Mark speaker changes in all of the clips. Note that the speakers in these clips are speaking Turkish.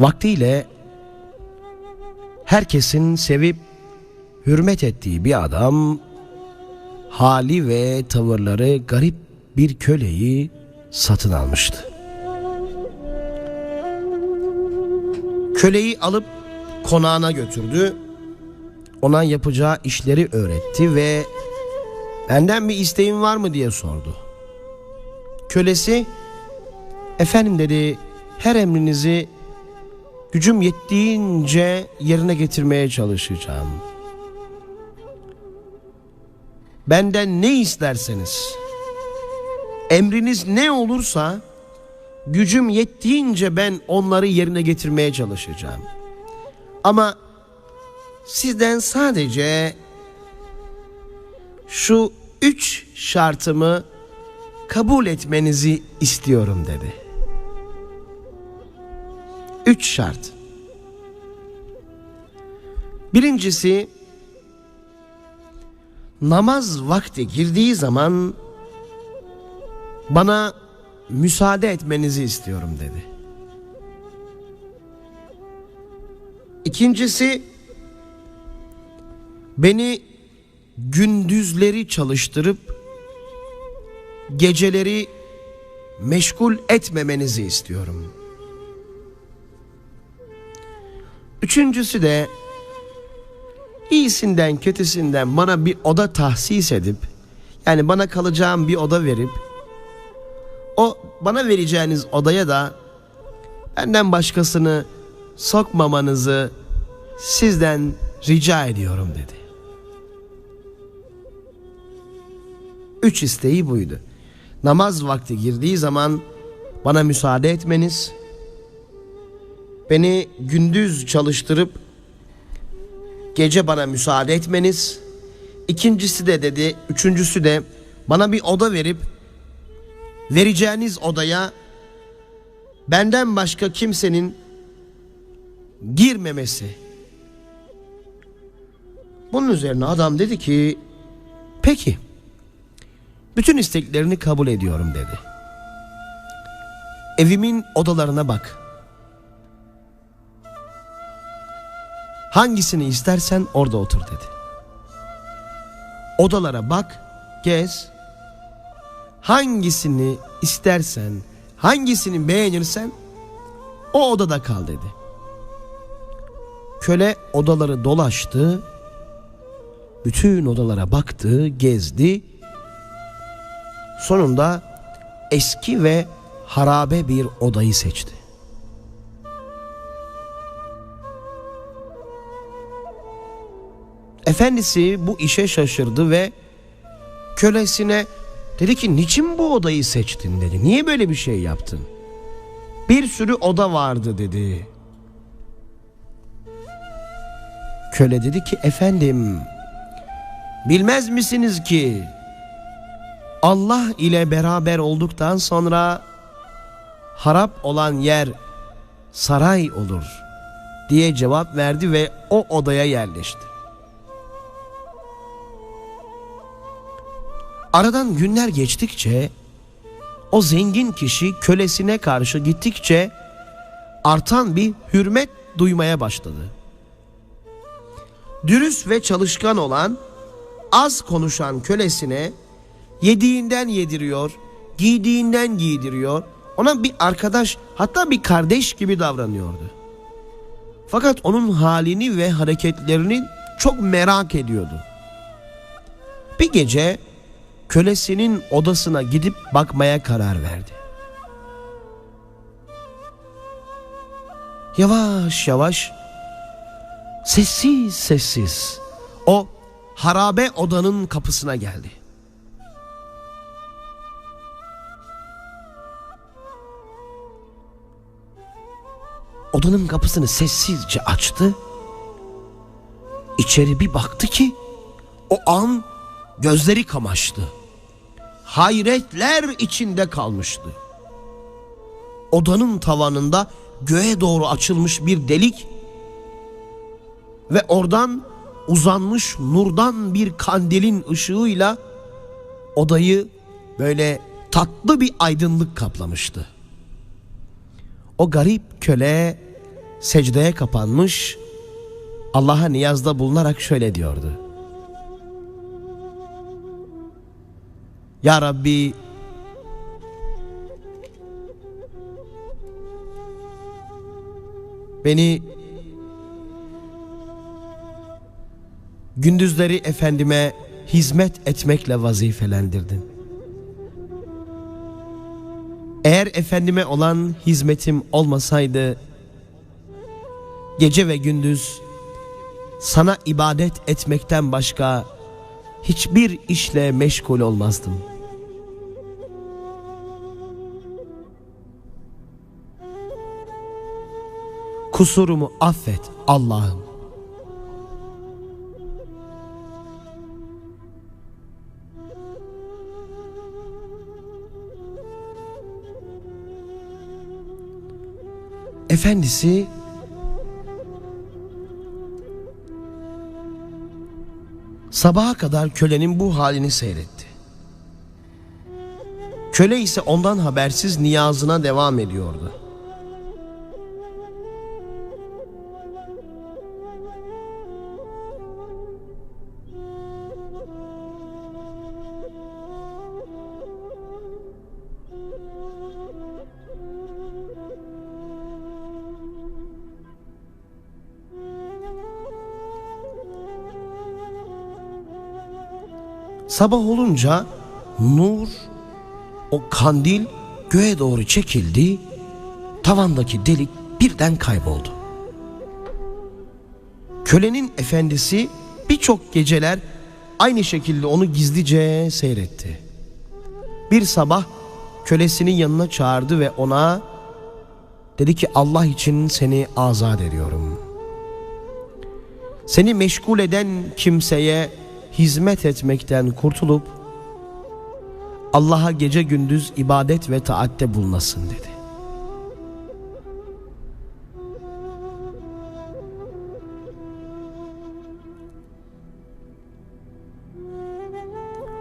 Speaker 1: vaktiyle herkesin sevip hürmet ettiği bir adam hali ve tavırları garip bir köleyi satın almıştı. Köleyi alıp konağına götürdü. Ona yapacağı işleri öğretti ve benden bir isteğin var mı diye sordu. Kölesi efendim dedi her emrinizi gücüm yettiğince yerine getirmeye çalışacağım. Benden ne isterseniz emriniz ne olursa gücüm yettiğince ben onları yerine getirmeye çalışacağım. Ama sizden sadece şu üç şartımı kabul etmenizi istiyorum dedi. Üç şart. Birincisi namaz vakti girdiği zaman bana müsaade etmenizi istiyorum dedi. İkincisi beni gündüzleri çalıştırıp geceleri meşgul etmemenizi istiyorum. Üçüncüsü de iyisinden kötüsünden bana bir oda tahsis edip yani bana kalacağım bir oda verip o bana vereceğiniz odaya da benden başkasını sokmamanızı sizden rica ediyorum dedi. Üç isteği buydu. Namaz vakti girdiği zaman bana müsaade etmeniz, beni gündüz çalıştırıp gece bana müsaade etmeniz, ikincisi de dedi, üçüncüsü de bana bir oda verip vereceğiniz odaya benden başka kimsenin girmemesi. Bunun üzerine adam dedi ki peki bütün isteklerini kabul ediyorum dedi. Evimin odalarına bak. Hangisini istersen orada otur dedi. Odalara bak, gez. Hangisini istersen, hangisini beğenirsen o odada kal dedi. Köle odaları dolaştı. Bütün odalara baktı, gezdi. Sonunda eski ve harabe bir odayı seçti. Efendisi bu işe şaşırdı ve kölesine dedi ki niçin bu odayı seçtin dedi. Niye böyle bir şey yaptın? Bir sürü oda vardı dedi. Köle dedi ki efendim bilmez misiniz ki Allah ile beraber olduktan sonra harap olan yer saray olur diye cevap verdi ve o odaya yerleşti. Aradan günler geçtikçe o zengin kişi kölesine karşı gittikçe artan bir hürmet duymaya başladı. Dürüst ve çalışkan olan az konuşan kölesine yediğinden yediriyor, giydiğinden giydiriyor. Ona bir arkadaş hatta bir kardeş gibi davranıyordu. Fakat onun halini ve hareketlerini çok merak ediyordu. Bir gece kölesinin odasına gidip bakmaya karar verdi. Yavaş yavaş sessiz sessiz o harabe odanın kapısına geldi. Odanın kapısını sessizce açtı. İçeri bir baktı ki o an gözleri kamaştı. Hayretler içinde kalmıştı. Odanın tavanında göğe doğru açılmış bir delik ve oradan uzanmış nurdan bir kandilin ışığıyla odayı böyle tatlı bir aydınlık kaplamıştı. O garip köle secdeye kapanmış Allah'a niyazda bulunarak şöyle diyordu. Ya Rabbi beni gündüzleri efendime hizmet etmekle vazifelendirdin. Eğer efendime olan hizmetim olmasaydı gece ve gündüz sana ibadet etmekten başka hiçbir işle meşgul olmazdım. Kusurumu affet Allah'ım. Efendisi sabaha kadar kölenin bu halini seyretti. Köle ise ondan habersiz niyazına devam ediyordu. Sabah olunca nur, o kandil göğe doğru çekildi, tavandaki delik birden kayboldu. Kölenin efendisi birçok geceler aynı şekilde onu gizlice seyretti. Bir sabah kölesinin yanına çağırdı ve ona dedi ki Allah için seni azat ediyorum. Seni meşgul eden kimseye hizmet etmekten kurtulup Allah'a gece gündüz ibadet ve taatte bulunasın dedi.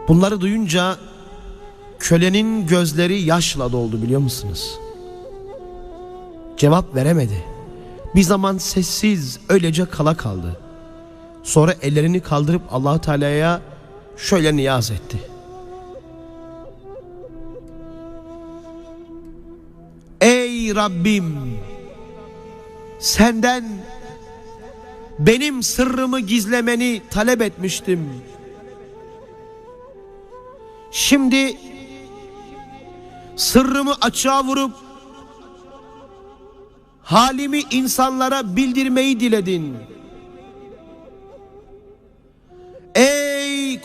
Speaker 1: Bunları duyunca kölenin gözleri yaşla doldu biliyor musunuz? Cevap veremedi. Bir zaman sessiz öylece kala kaldı. Sonra ellerini kaldırıp allah Teala'ya şöyle niyaz etti. Ey Rabbim senden benim sırrımı gizlemeni talep etmiştim. Şimdi sırrımı açığa vurup halimi insanlara bildirmeyi diledin.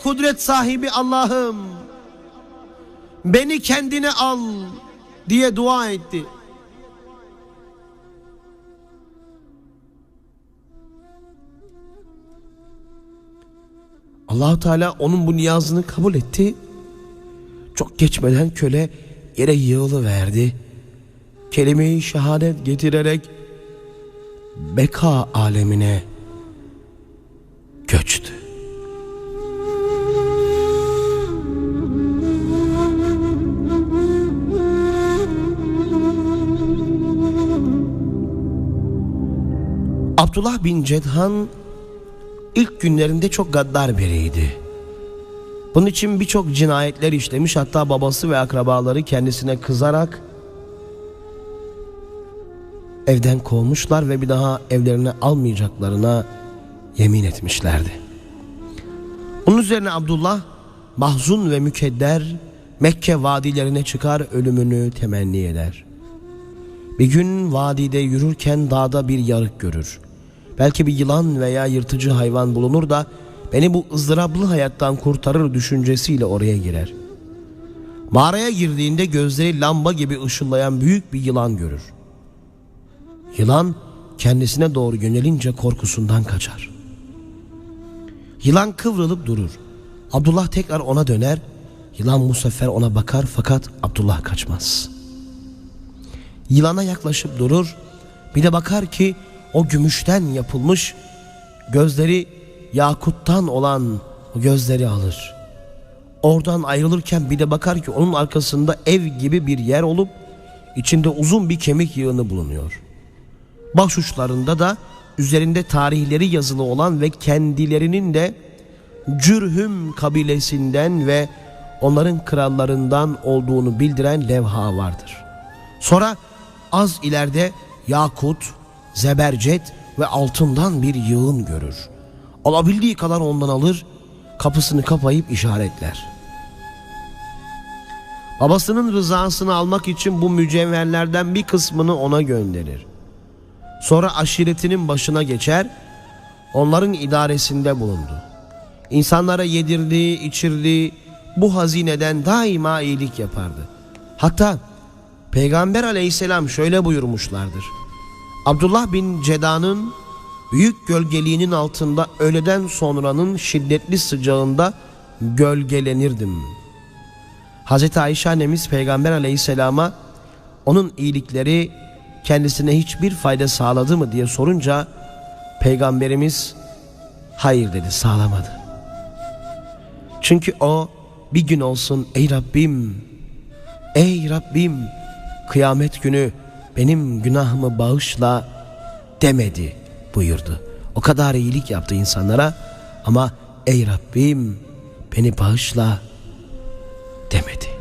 Speaker 1: Kudret sahibi Allah'ım beni kendine al diye dua etti. Allahu Teala onun bu niyazını kabul etti. Çok geçmeden köle yere yığılı verdi. Kelimeyi şehadet getirerek beka alemine Abdullah bin Cedhan ilk günlerinde çok gaddar biriydi. Bunun için birçok cinayetler işlemiş hatta babası ve akrabaları kendisine kızarak evden kovmuşlar ve bir daha evlerine almayacaklarına yemin etmişlerdi. Bunun üzerine Abdullah mahzun ve mükedder Mekke vadilerine çıkar ölümünü temenni eder. Bir gün vadide yürürken dağda bir yarık görür. Belki bir yılan veya yırtıcı hayvan bulunur da beni bu ızdıraplı hayattan kurtarır düşüncesiyle oraya girer. Mağaraya girdiğinde gözleri lamba gibi ışıllayan büyük bir yılan görür. Yılan kendisine doğru yönelince korkusundan kaçar. Yılan kıvrılıp durur. Abdullah tekrar ona döner. Yılan bu sefer ona bakar fakat Abdullah kaçmaz. Yılana yaklaşıp durur. Bir de bakar ki o gümüşten yapılmış gözleri yakuttan olan gözleri alır. Oradan ayrılırken bir de bakar ki onun arkasında ev gibi bir yer olup içinde uzun bir kemik yığını bulunuyor. başuçlarında da üzerinde tarihleri yazılı olan ve kendilerinin de Cürhüm kabilesinden ve onların krallarından olduğunu bildiren levha vardır. Sonra az ileride yakut, zebercet ve altından bir yığın görür. Alabildiği kadar ondan alır, kapısını kapayıp işaretler. Babasının rızasını almak için bu mücevherlerden bir kısmını ona gönderir. Sonra aşiretinin başına geçer, onların idaresinde bulundu. İnsanlara yedirdiği, içirdiği bu hazineden daima iyilik yapardı. Hatta Peygamber aleyhisselam şöyle buyurmuşlardır. Abdullah bin Ceda'nın büyük gölgeliğinin altında öğleden sonranın şiddetli sıcağında gölgelenirdim. Hazreti Ayşe annemiz Peygamber aleyhisselama onun iyilikleri kendisine hiçbir fayda sağladı mı diye sorunca Peygamberimiz hayır dedi sağlamadı. Çünkü o bir gün olsun ey Rabbim, ey Rabbim kıyamet günü benim günahımı bağışla demedi buyurdu. O kadar iyilik yaptı insanlara ama ey Rabbim beni bağışla demedi.